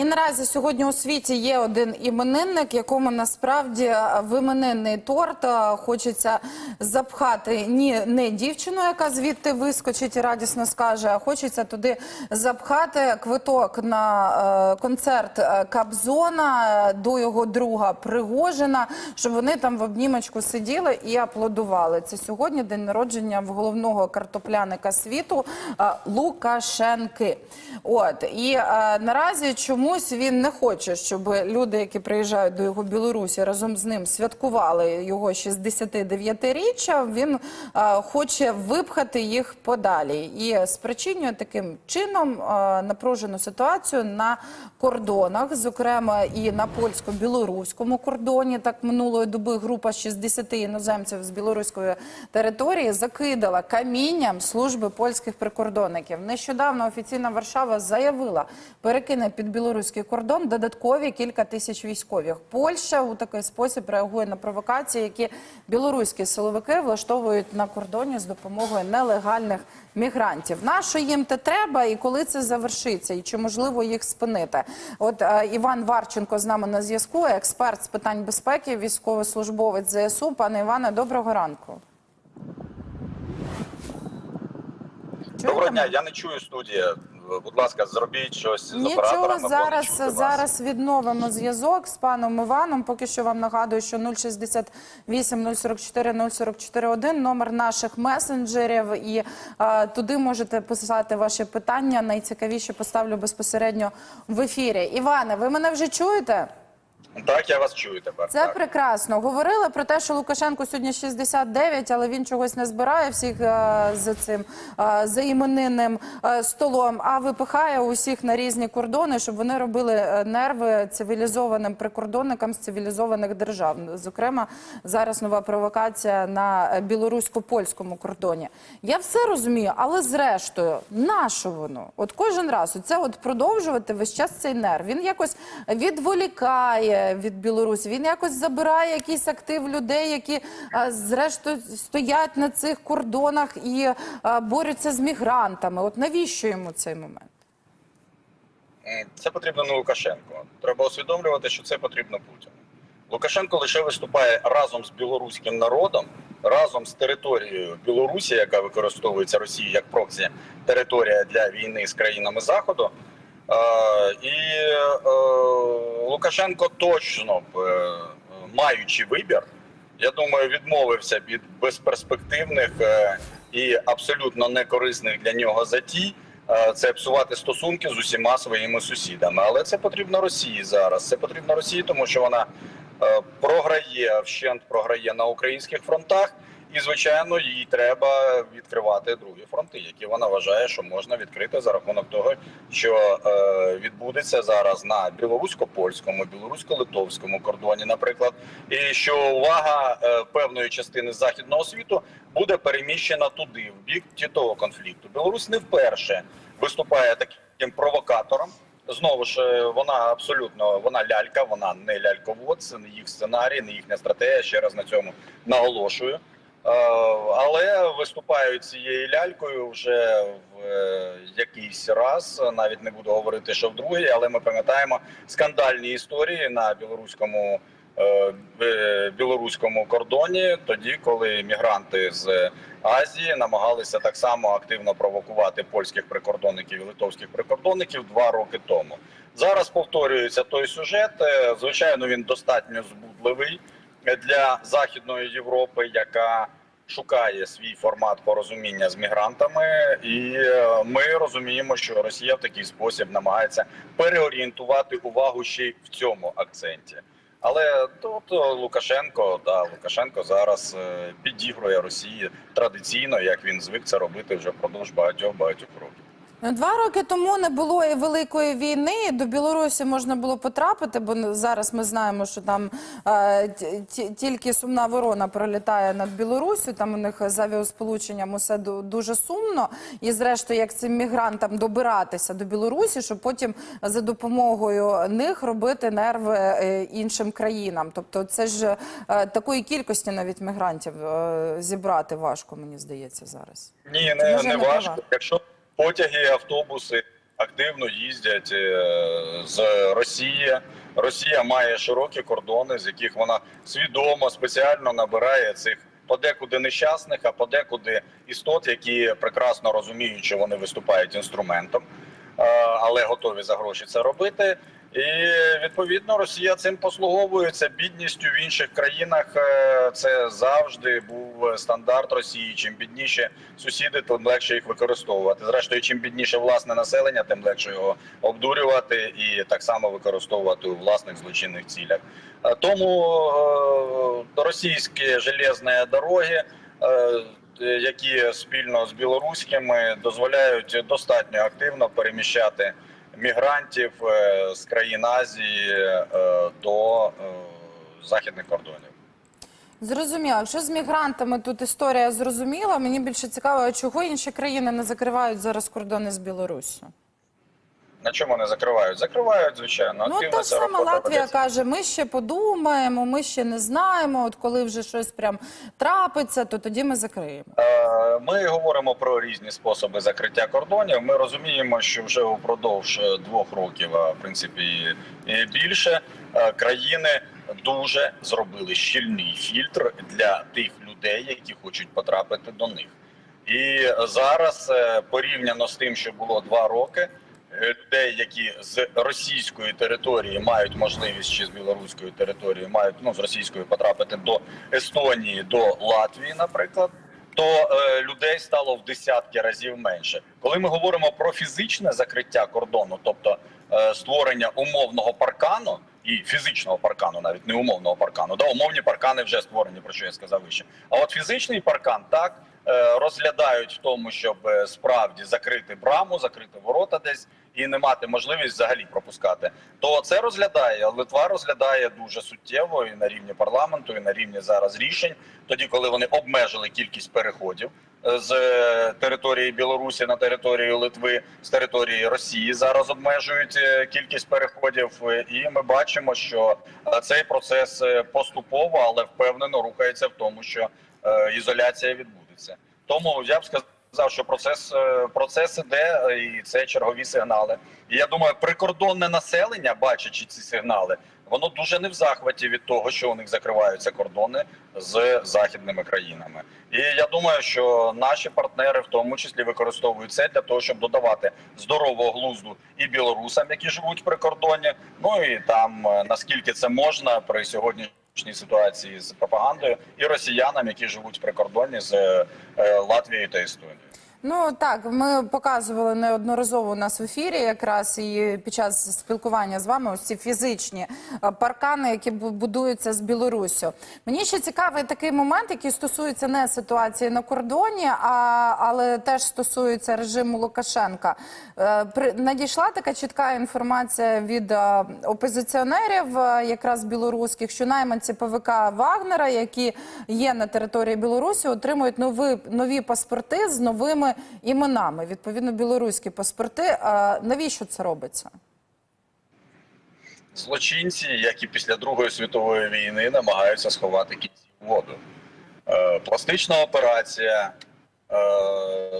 І наразі сьогодні у світі є один іменинник, якому насправді е, в іменинний торт е, хочеться запхати ні не дівчину, яка звідти вискочить і радісно скаже, а хочеться туди запхати квиток на е, концерт Кабзона до його друга Пригожина, щоб вони там в обнімочку сиділи і аплодували. Це сьогодні день народження в головного картопляника світу Лукашенки. От і наразі чомусь він не хоче, щоб люди, які приїжджають до його Білорусі, разом з ним святкували його 69-річчя. Він е, хоче випхати їх подалі і спричинює таким чином е, напружену ситуацію на кордонах, зокрема і на польсько-білоруському кордоні. Так минулої доби група 60 іноземців з білоруської території закидала камінням служби польських прикордонників. Нещодавно офіційна Варшава заявила, перекине під білоруський кордон додаткові кілька тисяч військових. Польща у такий спосіб реагує на провокації, які білоруські силовики влаштовують на кордоні з допомогою нелегальних мігрантів. На що їм те треба, і коли це завершиться, і чи можливо їх спинити? От е, Іван Варченко з нами на зв'язку, експерт з питань безпеки, військовослужбовець ЗСУ. Пане Іване, доброго ранку. Доброго дня, я не чую студія. Будь ласка, зробіть щось з Нічого оператором. або зараз зараз відновимо зв'язок з паном Іваном. Поки що вам нагадую, що 068 044 044 1 номер наших месенджерів. І е, туди можете писати ваші питання. Найцікавіше поставлю безпосередньо в ефірі. Іване, ви мене вже чуєте? Так, я вас чую тепер. Це так. прекрасно. Говорили про те, що Лукашенко сьогодні 69, але він чогось не збирає всіх е, за цим е, за іменинним е, столом, а випихає усіх на різні кордони, щоб вони робили е, нерви цивілізованим прикордонникам з цивілізованих держав. Зокрема, зараз нова провокація на білорусько-польському кордоні. Я все розумію, але зрештою, на що воно? От кожен раз оце от продовжувати весь час цей нерв. Він якось відволікає від Білорусі. Він якось забирає якийсь актив людей, які зрештою стоять на цих кордонах і борються з мігрантами. От навіщо йому цей момент? Це потрібно не Лукашенко. Треба усвідомлювати, що це потрібно Путіну. Лукашенко лише виступає разом з білоруським народом, разом з територією Білорусі, яка використовується Росією як проксі територія для війни з країнами Заходу. Е, І е, Лукашенко точно б, е, маючи вибір, я думаю, відмовився від безперспективних і абсолютно некорисних для нього затій. Це псувати стосунки з усіма своїми сусідами. Але це потрібно Росії зараз. Це потрібно Росії, тому що вона програє вщент програє на українських фронтах. І звичайно, їй треба відкривати другі фронти, які вона вважає, що можна відкрити за рахунок того, що е, відбудеться зараз на білорусько-польському, білорусько-литовському кордоні, наприклад, і що увага е, певної частини західного світу буде переміщена туди, в бік тітого конфлікту. Білорусь не вперше виступає таким провокатором. Знову ж е, вона абсолютно вона лялька, вона не ляльковод, це не їх сценарій, не їхня стратегія. Ще раз на цьому наголошую. Е, Але виступають цією лялькою вже в е, якийсь раз. Навіть не буду говорити, що в другий, але ми пам'ятаємо скандальні історії на білоруському е, білоруському кордоні, тоді, коли мігранти з Азії намагалися так само активно провокувати польських прикордонників і литовських прикордонників два роки тому. Зараз повторюється той сюжет. Звичайно, він достатньо збудливий для Західної Європи, яка шукає свій формат порозуміння з мігрантами, і е, ми розуміємо, що Росія в такий спосіб намагається переорієнтувати увагу ще й в цьому акценті. Але тобто Лукашенко, да, Лукашенко зараз е, підігрує Росії традиційно, як він звик це робити вже впродовж багатьох багатьох років. Два роки тому не було і великої війни. До Білорусі можна було потрапити, бо зараз ми знаємо, що там е, ті- ті- тільки сумна ворона пролітає над Білорусю. Там у них з авіасполученням усе ду- дуже сумно. І зрештою, як цим мігрантам добиратися до Білорусі, щоб потім за допомогою них робити нерви е, іншим країнам. Тобто, це ж е, такої кількості навіть мігрантів е, зібрати важко, мені здається, зараз. Ні, не, може не не важко. права. Якщо потяги, автобуси активно їздять е, з Росії. Росія має широкі кордони, з яких вона свідомо спеціально набирає цих подекуди нещасних, а подекуди істот, які прекрасно розуміють, що вони виступають інструментом, е, але готові за гроші це робити. І відповідно Росія цим послуговується бідністю в інших країнах. е, Це завжди був стандарт Росії. Чим бідніше сусіди, тим легше їх використовувати. Зрештою, чим бідніше власне населення, тим легше його обдурювати і так само використовувати у власних злочинних цілях. Е, Тому е, російські железні дороги. Які спільно з білоруськими дозволяють достатньо активно переміщати мігрантів е, з країн Азії е, до е, західних кордонів. Зрозуміло. Якщо з мігрантами тут історія зрозуміла, мені більше цікаво, чого інші країни не закривають зараз кордони з Білоруссю? На чому не закривають? Закривають, звичайно. Ну, Активно та ця сама робота Латвія ведеться. каже: ми ще подумаємо, ми ще не знаємо. От коли вже щось прям трапиться, то тоді ми закриємо. Е, Ми говоримо про різні способи закриття кордонів. Ми розуміємо, що вже упродовж е, двох років, а в принципі і- більше, е, країни дуже зробили щільний фільтр для тих людей, які хочуть потрапити до них. І зараз порівняно з тим, що було два роки. Людей, які з російської території мають можливість чи з білоруської території мають ну з російської потрапити до Естонії, до Латвії, наприклад, то е, людей стало в десятки разів менше. Коли ми говоримо про фізичне закриття кордону, тобто е, створення умовного паркану і фізичного паркану, навіть не умовного паркану, да умовні паркани вже створені, про що я сказав вище. А от фізичний паркан так е, розглядають в тому, щоб е, справді закрити браму, закрити ворота десь і не мати можливість взагалі пропускати. То це розглядає Литва розглядає дуже суттєво і на рівні парламенту, і на рівні зараз рішень. Тоді, коли вони обмежили кількість переходів е, з е, території Білорусі на територію Литви, з території Росії зараз обмежують е, кількість переходів, і ми бачимо, що цей процес поступово, але впевнено рухається в тому, що ізоляція відбудеться. Тому я б сказав, що процес е, процес іде, е, і це чергові сигнали. І я думаю, прикордонне населення, бачачи ці сигнали, воно дуже не в захваті від того, що у них закриваються кордони з західними країнами. І я думаю, що наші партнери в тому числі використовують це для того, щоб додавати здорового глузду і білорусам, які живуть при кордоні. Ну і там е, наскільки це можна при сьогоднішній ситуації з пропагандою, і росіянам, які живуть в кордоні з е, Латвією та Естонією. Ну так, ми показували неодноразово у нас в ефірі, якраз і під час спілкування з вами ось ці фізичні е, паркани, які бу- будуються з Білоруссю. Мені ще цікавий такий момент, який стосується не ситуації на кордоні, а але теж стосується режиму Лукашенка. Е, Надійшла така чітка інформація від е, опозиціонерів, якраз білоруських, що найманці ПВК Вагнера, які є на території Білорусі, отримують нові, нові паспорти з новими іменами. Відповідно, білоруські паспорти. А навіщо це робиться? Злочинці, як і після Другої світової війни, намагаються сховати кінці воду. Е, пластична операція, е,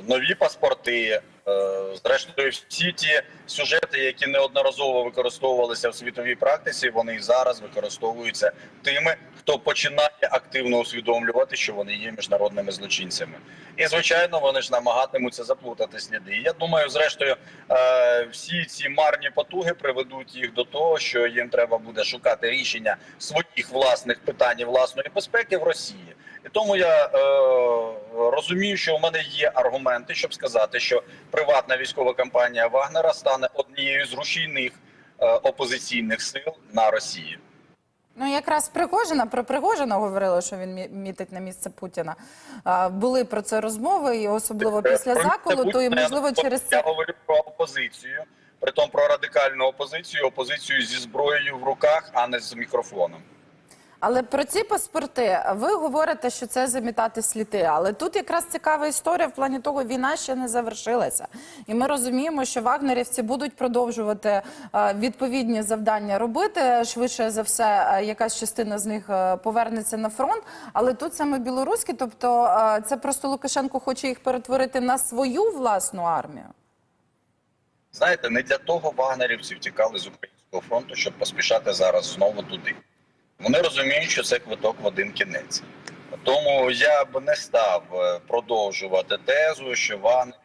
нові паспорти. Е, Зрештою, всі ті сюжети, які неодноразово використовувалися в світовій практиці, вони і зараз використовуються тими, хто починає активно усвідомлювати, що вони є міжнародними злочинцями. І звичайно, вони ж намагатимуться заплутати сліди. Я думаю, зрештою, е, всі ці марні потуги приведуть їх до того, що їм треба буде шукати рішення своїх власних питань і власної безпеки в Росії. І тому я е, розумію, що у мене є аргументи, щоб сказати, що приватна військова компанія Вагнера стане однією з рушійних е, опозиційних сил на Росії. Ну, якраз Пригожина, про Пригожина говорили, що він мі- мітить на місце Путіна. А, були про це розмови, і особливо після Про заколу, то і можливо через я це. говорю про опозицію, притом про радикальну опозицію, опозицію зі зброєю в руках, а не з мікрофоном. Але про ці паспорти ви говорите, що це замітати сліди. Але тут якраз цікава історія в плані того, війна ще не завершилася, і ми розуміємо, що вагнерівці будуть продовжувати е, відповідні завдання робити. Швидше за все, е, якась частина з них е, повернеться на фронт. Але тут саме білоруські, тобто це просто Лукашенко хоче їх перетворити на свою власну армію. Знаєте, не для того вагнерівці втікали з українського фронту, щоб поспішати зараз знову туди. Вони розуміють, що це квиток в один кінець. Тому я б не став е, продовжувати тезу, що вагнерівці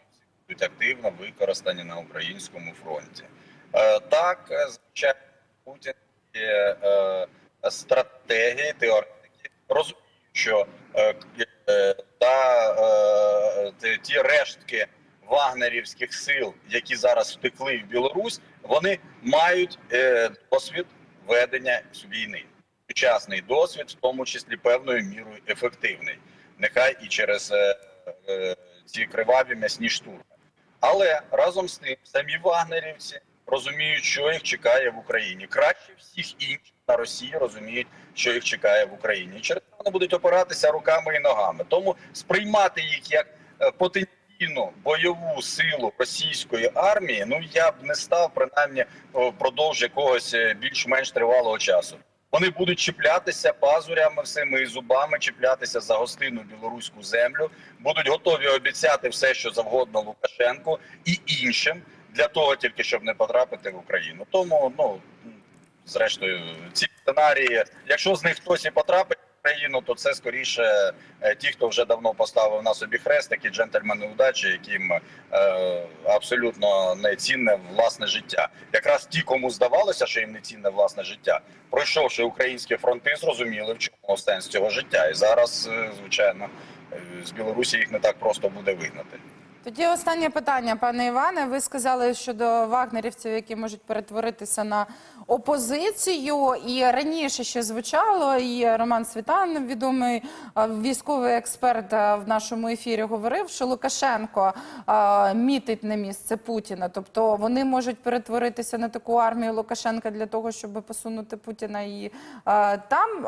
будуть активно використані на українському фронті. Е, Так, е, звичайно, Путін є е, стратегії, теоретики розуміють, що та ті- рештки вагнерівських сил, які зараз втекли в Білорусь, вони мають досвід ведення війни. Сучасний досвід, в тому числі певною мірою ефективний, нехай і через е, е, ці криваві м'ясні штурми. Але разом з тим самі вагнерівці розуміють, що їх чекає в Україні. Краще всіх інших на Росії розуміють, що їх чекає в Україні. І Через вони будуть опиратися руками і ногами. Тому сприймати їх як е, потенційну бойову силу російської армії, ну я б не став принаймні впродовж якогось е, більш-менш тривалого часу. Вони будуть чіплятися пазурями всіми зубами, чіплятися за гостинну білоруську землю, будуть готові обіцяти все, що завгодно Лукашенку і іншим для того, тільки щоб не потрапити в Україну. Тому ну зрештою, ці сценарії, якщо з них хтось і потрапить Україну, то це скоріше е, ті, хто вже давно поставив на собі хрест, такі джентльмени удачі, яким е, абсолютно не цінне власне життя. Якраз ті, кому здавалося, що їм не цінне власне життя, пройшовши українські фронти, зрозуміли в чому сенс цього життя. І зараз, е, звичайно, е, з Білорусі їх не так просто буде вигнати. Тоді останнє питання, пане Іване. Ви сказали щодо вагнерівців, які можуть перетворитися на опозицію. І раніше ще звучало, і Роман Світан, відомий військовий експерт в нашому ефірі, говорив, що Лукашенко мітить на місце Путіна. Тобто вони можуть перетворитися на таку армію Лукашенка для того, щоб посунути Путіна і там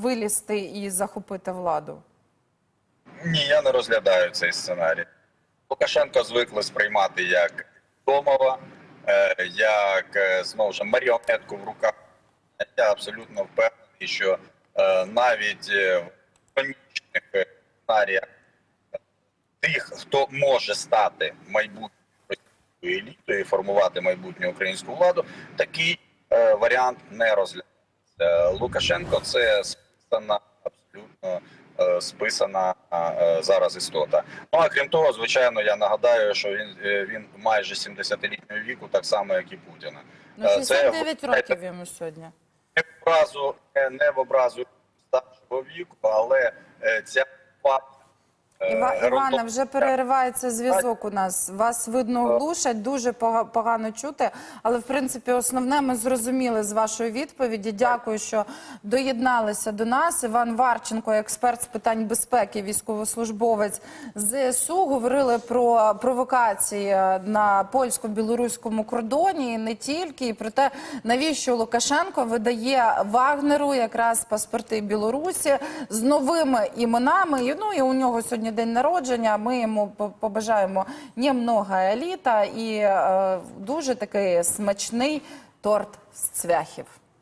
вилізти і захопити владу. Ні, я не розглядаю цей сценарій. Лукашенко звикли сприймати як домова, е, як е, знову ж маріонетку в руках. Я абсолютно впевнений, що е, навіть в економічних сценаріях тих, хто може стати майбутньою елітою і формувати майбутню українську владу, такий варіант не розглядається. Лукашенко це списана абсолютно списана е, зараз істота. Ну а крім того, звичайно, я нагадаю, що він е, він майже 70-літнього віку, так само як і Путіна. Ну, 69 це 69 років йому сьогодні. не в образу, не- в образу старшого віку, але е, ця факт. Е, Іва, Івана, вже переривається зв'язок у нас. Вас видно глушать, дуже пога- погано чути. Але в принципі, основне ми зрозуміли з вашої відповіді. Дякую, що доєдналися до нас. Іван Варченко, експерт з питань безпеки, військовослужбовець ЗСУ, говорили про провокації на польсько-білоруському кордоні, і не тільки, і про те, навіщо Лукашенко видає Вагнеру якраз паспорти Білорусі з новими іменами. Ну і у нього сьогодні день народження. Ми йому по- побажаємо немного еліта і е, дуже такий смачний торт з цвяхів.